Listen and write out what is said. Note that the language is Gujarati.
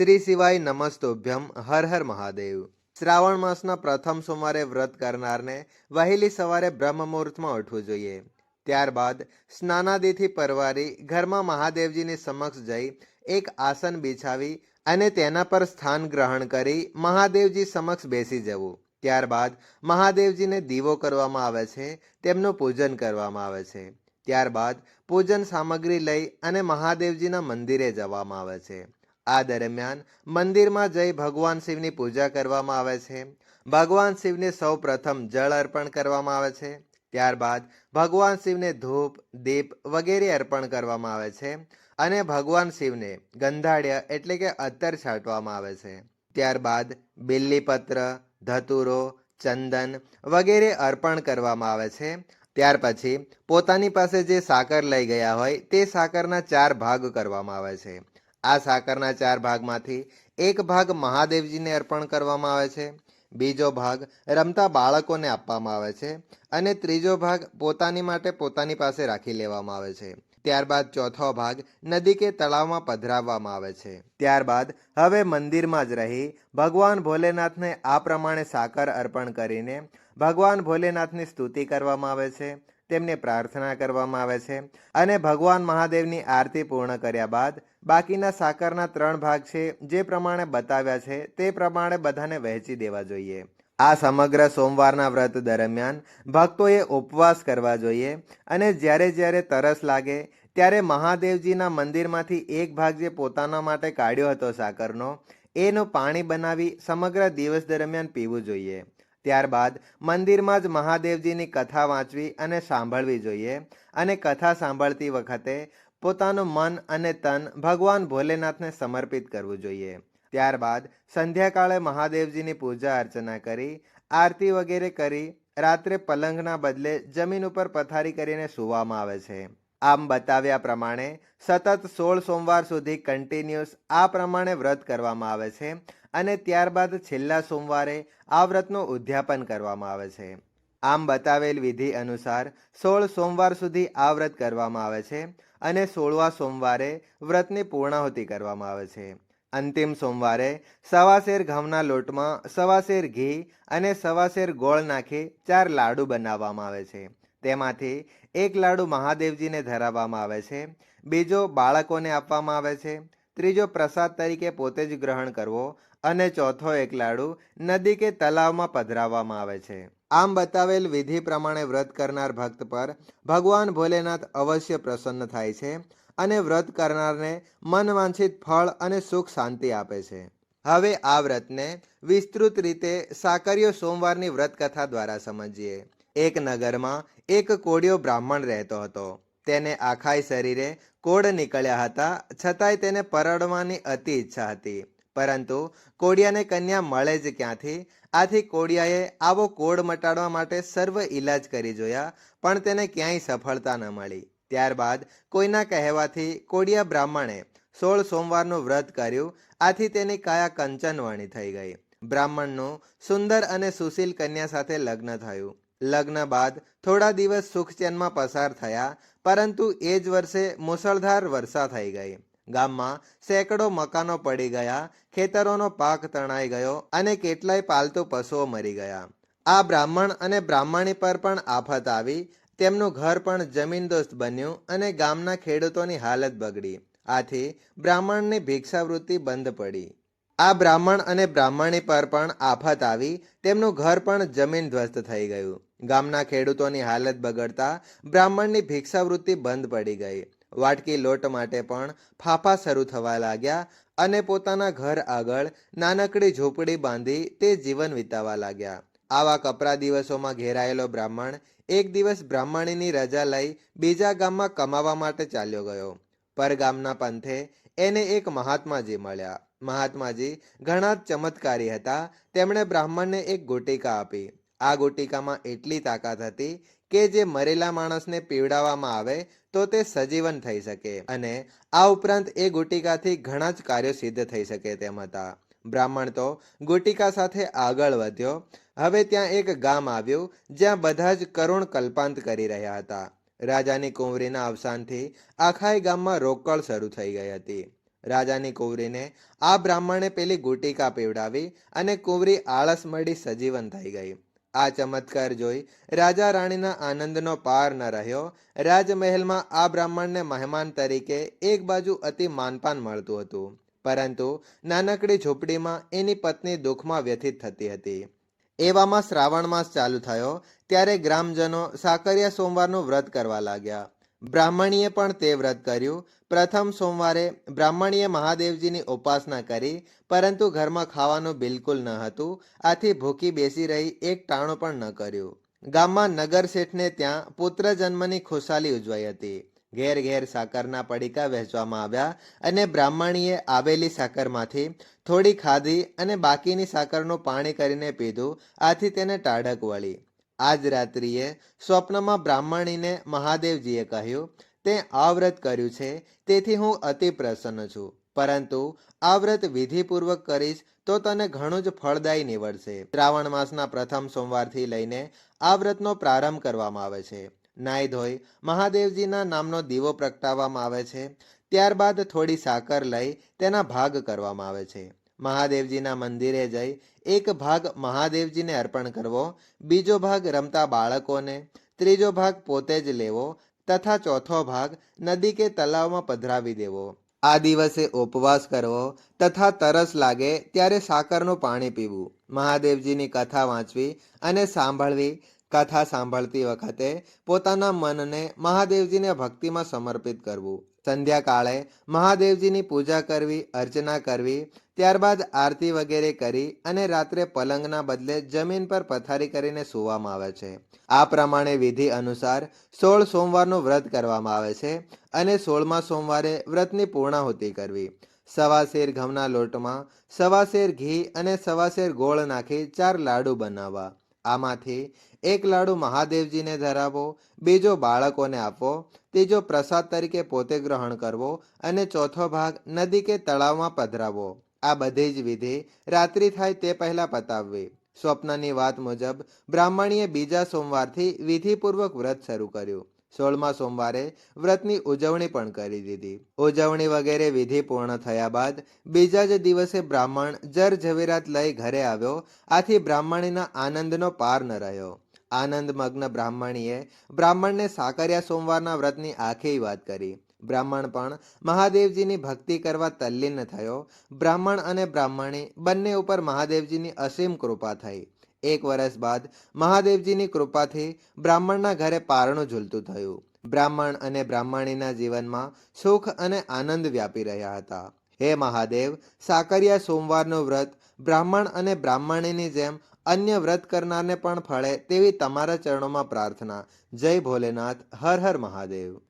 શ્રી શિવાય નમસ્તોભ્યમ, હર હર મહાદેવ. શ્રાવણ માસના પ્રથમ સોમવારે વ્રત કરનારને વહેલી સવારે બ્રહ્મ મુહૂર્તમાં ઉઠવું જોઈએ. ત્યારબાદ સ્નાનાદિથી પરવારી ઘરમાં મહાદેવજીની સમક્ષ જઈ એક આસન બિછાવી અને તેના પર સ્થાન ગ્રહણ કરી મહાદેવજી સમક્ષ બેસી જવું. ત્યારબાદ મહાદેવજીને દીવો કરવામાં આવે છે, તેમનું પૂજન કરવામાં આવે છે. ત્યારબાદ પૂજન સામગ્રી લઈ અને મહાદેવજીના મંદિરે જવામાં આવે છે. આ દરમિયાન મંદિરમાં જઈ ભગવાન શિવની પૂજા કરવામાં આવે છે. ભગવાન શિવને સૌ પ્રથમ જળ અર્પણ કરવામાં આવે છે. ત્યારબાદ ભગવાન શિવને ધૂપ, દીપ વગેરે અર્પણ કરવામાં આવે છે અને ભગવાન શિવને ગંધાડ્ય એટલે કે અત્તર છાંટવામાં આવે છે. ત્યારબાદ બિલ્લીપત્ર ધતુરો, ચંદન વગેરે અર્પણ કરવામાં આવે છે. ત્યાર પછી પોતાની પાસે જે સાકર લઈ ગયા હોય તે સાકરના ચાર ભાગ કરવામાં આવે છે. આ સાકરના ચાર ભાગમાંથી એક ભાગ મહાદેવજીને અર્પણ કરવામાં આવે છે, બીજો ભાગ રમતા બાળકોને આપવામાં આવે છે અને ત્રીજો ભાગ પોતાની માટે પોતાની પાસે રાખી લેવામાં આવે છે. ત્યારબાદ ચોથો ભાગ નદી કે તળાવમાં પધરાવવામાં આવે છે. ત્યારબાદ હવે મંદિરમાં જ રહી ભગવાન ભોલેનાથને આ પ્રમાણે સાકર અર્પણ કરીને ભગવાન ભોલેનાથની સ્તુતિ કરવામાં આવે છે. તેમને પ્રાર્થના કરવામાં આવે છે અને ભગવાન મહાદેવની આરતી પૂર્ણ કર્યા બાદ બાકીના સાકરના ત્રણ ભાગ છે જે પ્રમાણે બતાવ્યા છે તે પ્રમાણે બધાને વહેંચી દેવા જોઈએ. આ સમગ્ર સોમવારના વ્રત દરમિયાન ભક્તોએ ઉપવાસ કરવા જોઈએ અને જ્યારે જ્યારે તરસ લાગે ત્યારે મહાદેવજીના મંદિરમાંથી એક ભાગ જે પોતાના માટે કાઢ્યો હતો સાકરનો, એનું પાણી બનાવી સમગ્ર દિવસ દરમિયાન પીવું જોઈએ. ત્યારબાદ મંદિરમાં જ મહાદેવજીની કથા વાંચવી અને સાંભળવી જોઈએ અને કથા સાંભળતી વખતે પોતાનું મન અને તન ભગવાન ભોલેનાથને સમર્પિત કરવું જોઈએ. ત્યારબાદ સંધ્યાકાળે મહાદેવજીની પૂજા અર્ચના કરી, આરતી વગેરે કરી, રાત્રે પલંગના બદલે જમીન ઉપર પથારી કરીને સૂવામાં આવે છે. આમ બતાવ્યા પ્રમાણે સતત સોળ સોમવાર સુધી કન્ટિન્યુઅસ આ પ્રમાણે વ્રત કરવામાં આવે છે અને ત્યારબાદ છેલ્લા સોમવારે આ વ્રતનું ઉદ્યાપન કરવામાં આવે છે. આમ બતાવેલ વિધિ અનુસાર સોળ સોમવાર સુધી આ વ્રત કરવામાં આવે છે અને સોળવા સોમવારે વ્રતની પૂર્ણાહુતિ કરવામાં આવે છે. અંતિમ સોમવારે સવાશેર ઘઉંના લોટમાં સવાશેર ઘી અને સવાશેર ગોળ નાખી ચાર લાડુ બનાવવામાં આવે છે. તેમાંથી એક લાડુ મહાદેવજીને ધરાવવામાં આવે છે, બીજો બાળકોને આપવામાં આવે છે, ત્રીજો પ્રસાદ તરીકે પોતે જ ગ્રહણ કરવો અને ચોથો એક લાડુ નદી કે તલાવમાં પધરાવવામાં આવે છે. આમ બતાવેલ વિધિ પ્રમાણે વ્રત કરનાર ભક્ત પર ભગવાન ભોલેનાથ અવશ્ય પ્રસન્ન થાય છે અને વ્રત કરનારને મનવાંછિત ફળ અને સુખ શાંતિ આપે છે. હવે આ વ્રતને વિસ્તૃત રીતે સાકરીઓ સોમવારની વ્રત કથા દ્વારા સમજીએ. એક નગરમાં એક કોડિયો બ્રાહ્મણ રહેતો હતો. તેને આખાય શરીરે કોડ નીકળ્યા હતા, છતાંય તેને પરણવાની અતિ ઈચ્છા હતી. પરંતુ કોડિયાને કન્યા મળે જ ક્યાંથી? આથી કોડિયાએ આવો કોડ મટાડવા માટે સર્વ ઈલાજ કરી જોયા, પણ તેને ક્યાંય સફળતા ન મળી. ત્યારબાદ કોઈના કહેવાથી કોડિયા બ્રાહ્મણે સોળ સોમવારનું વ્રત કર્યું, આથી તેની કાયા કંચનવાણી થઈ ગઈ. બ્રાહ્મણનું સુંદર અને સુશીલ કન્યા સાથે લગ્ન થયું. લગ્ન બાદ થોડા દિવસ સુખચેનમાં પસાર થયા, પરંતુ એ જ વર્ષે મુસળધાર વર્ષા થઈ ગઈ. ગામમાં સેંકડો મકાનો પડી ગયા, ખેતરોનો પાક તણાઈ ગયો અને કેટલાય પાલતુ પશુઓ મરી ગયા. આ બ્રાહ્મણ અને બ્રાહ્મણી પર પણ આફત આવી, તેમનું ઘર પણ જમીનદોસ્ત બન્યું અને ગામના ખેડૂતોની હાલત બગડી. આથી બ્રાહ્મણની ભિક્ષાવૃત્તિ બંધ પડી. આ બ્રાહ્મણ અને બ્રાહ્મણી પર પણ આફત આવી, તેમનું ઘર પણ જમીન ધ્વસ્ત થઈ ગયું. ગામના ખેડૂતોની હાલત બગડતા બ્રાહ્મણની ભિક્ષાવૃત્તિ બંધ પડી ગઈ. વાટકી લોટ માટે પણ ફાફા શરૂ થવા લાગ્યા અને પોતાના ઘર આગળ નાનકડી ઝૂંપડી બાંધી તે જીવન વિતાવા લાગ્યા. આવા કપરા દિવસોમાં ઘેરાયેલો બ્રાહ્મણ એક દિવસ બ્રાહ્મણીની રજા લઈ બીજા ગામમાં કમાવા માટે ચાલ્યો ગયો. પરગામના પંથે એને એક મહાત્માજી મળ્યા. મહાત્માજી ઘણા ચમત્કારી હતા. તેમણે બ્રાહ્મણને એક ગુટિકા આપી. આ ગુટિકામાં એટલી તાકાત હતી કે જે મરેલા માણસને પીવડાવવામાં આવે તો તે સજીવન થઈ શકે. અને આ ઉપરાંત એ ગુટિકાથી ઘણા જ કાર્યો સિદ્ધ થઈ શકે તેમ હતા. બ્રાહ્મણ તો ગુટિકા સાથે આગળ વધ્યો. હવે ત્યાં એક ગામ આવ્યું જ્યાં બધા જ કરુણ કલ્પાંત કરી રહ્યા હતા. રાજાની કુંવરીના અવસાનથી આખા ગામમાં રોકડ શરૂ થઈ ગઈ હતી. રાજાની કુંવરીને આ બ્રાહ્મણે પેલી ગુટિકા પીવડાવી અને કુંવરી આળસ મળી સજીવન થઈ ગઈ. આ ચમત્કાર જોઈ રાજા રાણીના આનંદનો પાર ન રહ્યો. રાજમહેલમાં આ બ્રાહ્મણને મહેમાન તરીકે એક બાજુ અતિ માનપાન મળતું હતું. પરંતુ નાનકડી ઝૂંપડીમાં એની પત્ની દુઃખમાં વ્યથિત થતી હતી. એવામાં શ્રાવણ માસ ચાલુ થયો, ત્યારે ગ્રામજનો સાકરિયા સોમવારનું વ્રત કરવા લાગ્યા. બ્રાહ્મણીએ પણ તે વ્રત કર્યું. પ્રથમ સોમવારે બ્રાહ્મણીએ મહાદેવજીની ઉપાસના કરી, પરંતુ ઘરમાં ખાવાનું બિલકુલ ન હતું. આથી ભૂખી બેસી રહી, એક ટાણું પણ ન કર્યું. ગામમાં નગર શેઠને ત્યાં પુત્ર જન્મની ખુશાલી ઉજવાઈ હતી. ઘેર ઘેર સાકરના પડીકા વહેંચવામાં આવ્યા અને બ્રાહ્મણીએ આવેલી સાકરમાંથી થોડી ખાધી અને બાકીની સાકરનું પાણી કરીને પીધું. આથી તેને ટાઢક વળી. આજ રાત્રિએ સ્વપ્નમાં બ્રાહ્મણીને મહાદેવજીએ કહ્યું, તે આ વ્રત કર્યું છે, તેથી હું અતિ પ્રસન્ન છું. પરંતુ આ વ્રત વિધિપૂર્વક કરીશ, તો તને ઘણું જ ફળદાયી નીવડશે. શ્રાવણ માસના પ્રથમ સોમવારથી લઈને આ વ્રતનો પ્રારંભ કરવામાં આવે છે. નાઈ ધોઈ મહાદેવજીના નામનો દીવો પ્રગટાવવામાં આવે છે. ત્યારબાદ થોડી સાકર લઈ તેના ભાગ કરવામાં આવે છે. મહાદેવજીના મંદિરે જઈ એક ભાગ મહાદેવજીને અર્પણ કરવો, બીજો ભાગ રમતા બાળકોને, ત્રીજો ભાગ પોતે જ લેવો તથા ચોથો ભાગ નદી કે તલાવમાં પધરાવી દેવો. આ દિવસે ઉપવાસ કરવો તથા તરસ લાગે ત્યારે સાકરનું પાણી પીવું. મહાદેવજીની કથા વાંચવી અને સાંભળવી, કથા સાંભળતી વખતે પોતાના મનને મહાદેવજીને ભક્તિમાં સમર્પિત કરવું. સંધ્યાકાળે મહાદેવજીની પૂજા કરવી, અર્ચના કરવી ત્યારબાદ આરતી વગેરે કરી અને રાત્રે પલંગના બદલે જમીન પર પથારી કરીને સૂવામાં આવે છે. આ પ્રમાણે વિધિ અનુસાર સોળ સોમવારનું વ્રત કરવામાં આવે છે અને સોળમા સોમવારે વ્રતની પૂર્ણાહુતિ કરવી. સવા શેર ઘઉંના લોટમાં સવા શેર ઘી અને સવા શેર ગોળ નાખી ચાર લાડુ બનાવવા. આમાંથી એક લાડુ મહાદેવજીને ધરાવો, બીજો બાળકોને આપવો, ત્રીજો પ્રસાદ તરીકે પોતે ગ્રહણ કરવો અને ચોથો ભાગ નદી કે તળાવમાં પધરાવવો આ બધી જ વિધિ રાત્રિ થાય તે પહેલા પતાવવી. સ્વપ્નની વાત મુજબ, બ્રાહ્મણીએ બીજા સોમવારથી વિધિપૂર્વક વ્રત શરૂ કર્યું. સોળમા સોમવારે વ્રતની ઉજવણી પણ કરી દીધી. ઉજવણી વગેરે વિધિ પૂર્ણ થયા બાદ, બીજા જ દિવસે બ્રાહ્મણ જર ઝવેરાત લઈ ઘરે આવ્યો. આથી બ્રાહ્મણીના આનંદનો પાર ન રહ્યો. આનંદ મગ્ન બ્રાહ્મણીએ બ્રાહ્મણને સાકરિયા સોમવારના વ્રતની આખી વાત કરી. બ્રાહ્મણ પણ મહાદેવજીની ભક્તિ કરવા તલ્લીન થયો. બ્રાહ્મણ અને બ્રાહ્મણી બંને ઉપર મહાદેવજીની અસીમ કૃપા થઈ. એક વર્ષ બાદ મહાદેવજીની કૃપાથી બ્રાહ્મણના ઘરે પારણું ઝૂલતું થયું. બ્રાહ્મણ અને બ્રાહ્મણીના જીવનમાં સુખ અને આનંદ વ્યાપી રહ્યા હતા. હે મહાદેવ, સાકરિયા સોમવારનું વ્રત બ્રાહ્મણ અને બ્રાહ્મણીની જેમ અન્ય વ્રત કરનારને પણ ફળે તેવી તમારા ચરણોમાં પ્રાર્થના. જય ભોલેનાથ, હર હર મહાદેવ.